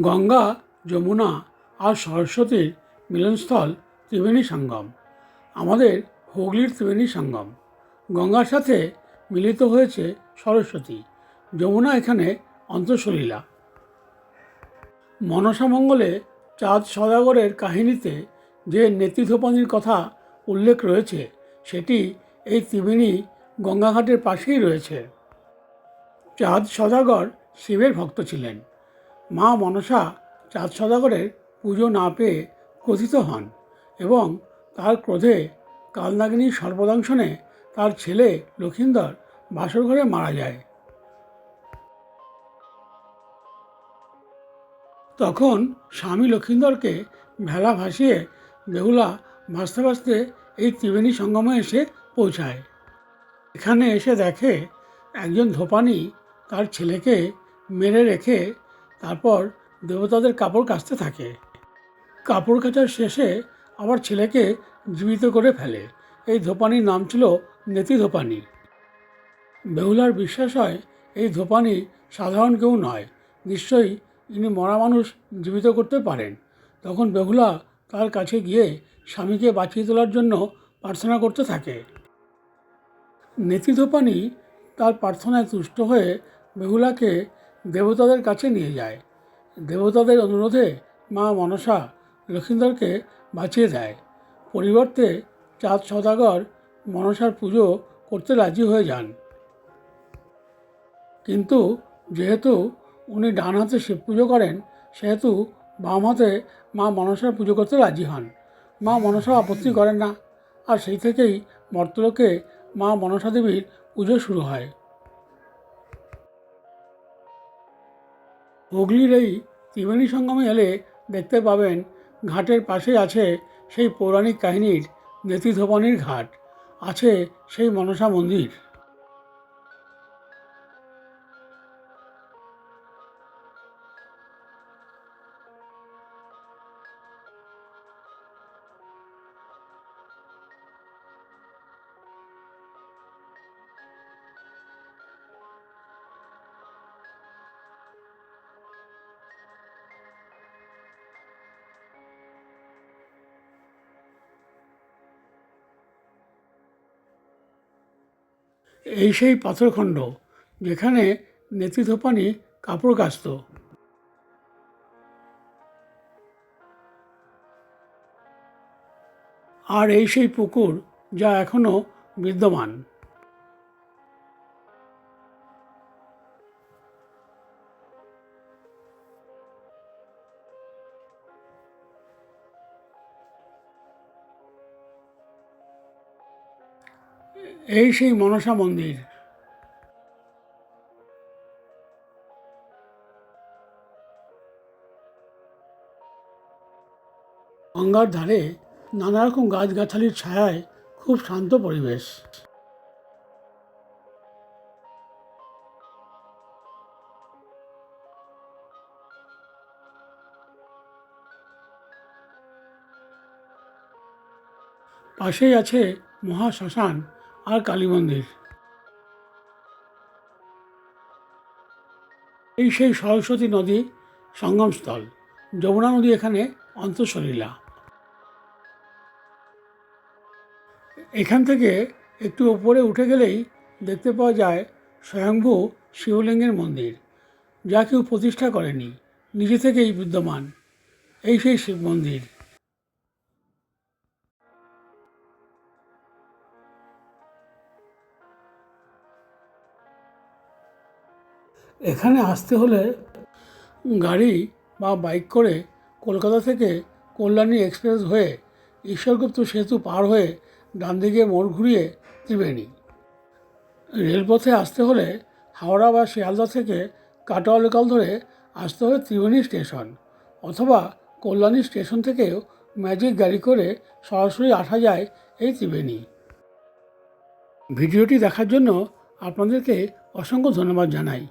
গঙ্গা, যমুনা আর সরস্বতীর মিলনস্থল ত্রিবেণী সঙ্গম। আমাদের হুগলির ত্রিবেণী সঙ্গম। গঙ্গার সাথে মিলিত হয়েছে সরস্বতী। যমুনা এখানে অন্তঃসলীলা। মনসামঙ্গলে চাঁদ সদাগরের কাহিনীতে যে নেতিধোপানির কথা উল্লেখ রয়েছে, সেটি এই ত্রিবেণী গঙ্গাঘাটের পাশেই রয়েছে। চাঁদ সদাগর শিবের ভক্ত ছিলেন। মা মনসা চাঁদ সদাগরের পুজো না পেয়ে ক্রোধিত হন এবং তার ক্রোধে কালনাগিনীর সর্বদাংশনে তার ছেলে লক্ষিন্দর বাসর ঘরে মারা যায়। তখন স্বামী লক্ষিন্দরকে ভেলা ভাসিয়ে বেহুলা ভাসতে ভাসতে এই ত্রিবেণী সঙ্গমে এসে পৌঁছায়। এখানে এসে দেখে একজন ধোপানি তার ছেলেকে মেরে রেখে তারপর দেবতাদের কাপড় কাচতে থাকে। কাপড় কাচার শেষে আমার ছেলেকে জীবিত করে ফেলে। এই ধোপানির নাম ছিল নেতি ধোপানি। বেহুলার বিশ্বাস হয় এই ধোপানি সাধারণ কেউ নয়। নিশ্চয়ই ইনি মরা মানুষ জীবিত করতে পারেন। তখন বেহুলা তার কাছে গিয়ে স্বামীকে বাঁচিয়ে তোলার জন্য প্রার্থনা করতে থাকে। নেতি ধোপানি তার প্রার্থনায় তুষ্ট হয়ে বেহুলাকে দেবতাদের কাছে নিয়ে যায়। দেবতাদের অনুরোধে মা মনসা লক্ষিন্দরকে বাঁচিয়ে দেয়। পরিবর্তে চাঁদ সদাগর মনসার পুজো করতে রাজি হয়ে যান। কিন্তু যেহেতু উনি ডান হাতে শিব পুজো করেন, সেহেতু বাম হাতে মা মনসার পুজো করতে রাজি হন। মা মনসা আপত্তি করেন না। আর সেই থেকেই মর্তলোকে মা মনসা দেবীর পুজো শুরু হয়। হুগলির এই ত্রিবেণী সঙ্গমে এলে দেখতে পাবেন ঘাটের পাশে আছে সেই পৌরাণিক কাহিনীর নেতিধোপানির ঘাট, আছে সেই মনসা মন্দির। এই সেই পাথরখণ্ড যেখানে নেতিধোপানি কাপড় কাচত আর এই সেই পুকুর যা এখনও বিদ্যমান। এই সেই মনসা মন্দির। গঙ্গার ধারে নানা রকম গাছগাছালির ছায়ায় খুব শান্ত পরিবেশ। পাশেই আছে মহাশ্মশান। আর কালী মন্দির এই সেই সরস্বতী নদী সঙ্গমস্থল। যমুনা নদী এখানে অন্তঃসলীলা। এখান থেকে একটু উপরে উঠে গেলেই দেখতে পাওয়া যায় স্বয়ংভূ শিবলিঙ্গের মন্দির। যা কেউ প্রতিষ্ঠা করেনি, নিজে থেকেই বিদ্যমান। এই সেই শিব মন্দির। এখানে আসতে হলে গাড়ি বা বাইক করে কলকাতা থেকে কল্যাণী এক্সপ্রেস হয়ে ঈশ্বরগুপ্ত সেতু পার হয়ে ডান দিকে মোড় ঘুরিয়ে ত্রিবেণী। রেলপথে আসতে হলে হাওড়া বা শিয়ালদা থেকে কাটোয়া লোকাল ধরে আসতে হবে ত্রিবেণী স্টেশন অথবা কল্যাণী স্টেশন থেকেও ম্যাজিক গাড়ি করে সরাসরি আসা যায় এই ত্রিবেণী। ভিডিওটি দেখার জন্য আপনাদেরকে অসংখ্য ধন্যবাদ জানাই।